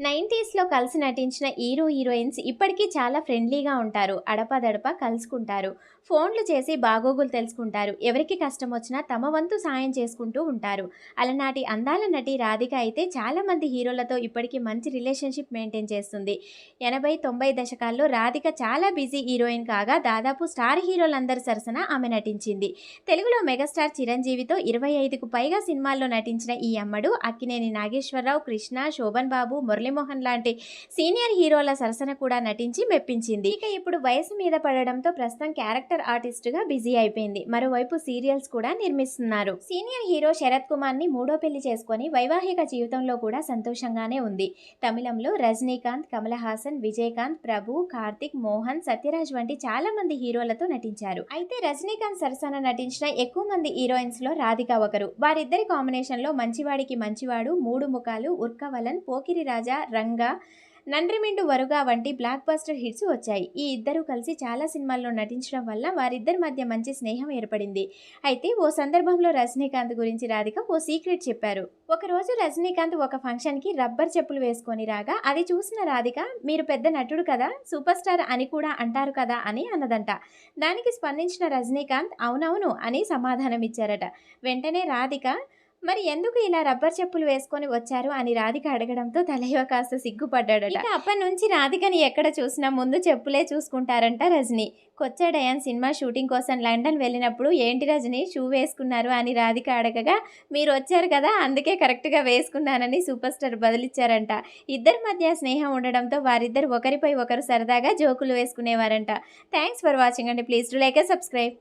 నైంటీస్లో కలిసి నటించిన hero heroines ఇప్పటికీ చాలా ఫ్రెండ్లీగా ఉంటారు. అడపదడప కలుసుకుంటారు. ఫోన్లు చేసి బాగోగులు తెలుసుకుంటారు. ఎవరికి కష్టం వచ్చినా తమ వంతు సాయం చేసుకుంటూ ఉంటారు. అలనాటి అందాల నటి రాధిక అయితే చాలామంది హీరోలతో ఇప్పటికీ మంచి రిలేషన్షిప్ మెయింటైన్ చేస్తుంది. ఎనభై తొంభై దశకాల్లో రాధిక చాలా బిజీ హీరోయిన్ కాగా దాదాపు స్టార్ హీరోలందరి సరసన ఆమె నటించింది. తెలుగులో మెగాస్టార్ చిరంజీవితో ఇరవై ఐదుకు పైగా సినిమాల్లో నటించిన ఈ అమ్మడు అక్కినేని నాగేశ్వరరావు కృష్ణ శోభన్ బాబు మురళి మురళీమోహన్ లాంటి సీనియర్ హీరోల సరసన కూడా నటించి మెప్పించింది. ఇక ఇప్పుడు వయసు మీద పడడంతో ప్రస్తుతం క్యారెక్టర్ ఆర్టిస్ట్గా బిజీ అయిపోయింది. మరోవైపు సీరియల్స్ కూడా నిర్మిస్తున్నారు. సీనియర్ హీరో శరత్ కుమార్ని మూడో పెళ్ళి చేసుకొని వైవాహిక జీవితంలో కూడా సంతోషంగానే ఉంది. తమిళంలో రజనీకాంత్ కమల్ హాసన్ విజయకాంత్ ప్రభు కార్తిక్ మోహన్ సత్యరాజ్ వంటి చాలా మంది హీరోలతో నటించారు. అయితే రజనీకాంత్ సరసన నటించిన ఎక్కువ మంది హీరోయిన్స్లో రాధిక ఒకరు. వారిద్దరి కాంబినేషన్లో మంచివాడికి మంచివాడు మూడు ముఖాలు ఉర్కవలన్ పోకిరి రాజా రంగా నండ్రిమిండు వరుగా వంటి బ్లాక్ బస్టర్ హిట్స్ వచ్చాయి. ఈ ఇద్దరు కలిసి చాలా సినిమాల్లో నటించడం వల్ల వారిద్దరి మధ్య మంచి స్నేహం ఏర్పడింది. అయితే ఓ సందర్భంలో రజనీకాంత్ గురించి రాధిక ఓ సీక్రెట్ చెప్పారు. ఒకరోజు రజనీకాంత్ ఒక ఫంక్షన్కి రబ్బర్ చెప్పులు వేసుకొని రాగా అది చూసిన రాధిక మీరు పెద్ద నటుడు కదా సూపర్ స్టార్ అని కూడా అంటారు కదా అని అన్నదంట. దానికి స్పందించిన రజనీకాంత్ అవునవును అని సమాధానం ఇచ్చారట వెంటనే రాధిక మరి ఎందుకు ఇలా రబ్బర్ చెప్పులు వేసుకొని వచ్చారు అని రాధిక అడగడంతో తలయ్య కాస్త సిగ్గుపడ్డాడట. ఇక అప్పటి నుంచి రాధికని ఎక్కడ చూసినా ముందు చెప్పులే చూసుకుంటారంట Rajini. Kochadaiiyaan cinema shooting కోసం లండన్ వెళ్ళినప్పుడు ఏంటి రజని షూ వేసుకున్నారు అని రాధిక అడగగా మీరు వచ్చారు కదా అందుకే కరెక్ట్గా వేసుకున్నానని సూపర్ స్టార్ బదిలిచ్చారంట. ఇద్దరి మధ్య స్నేహం ఉండడంతో వారిద్దరు ఒకరిపై ఒకరు సరదాగా జోకులు వేసుకునేవారంట. థ్యాంక్స్ ఫర్ వాచింగ్ అండి. Please to like subscribe.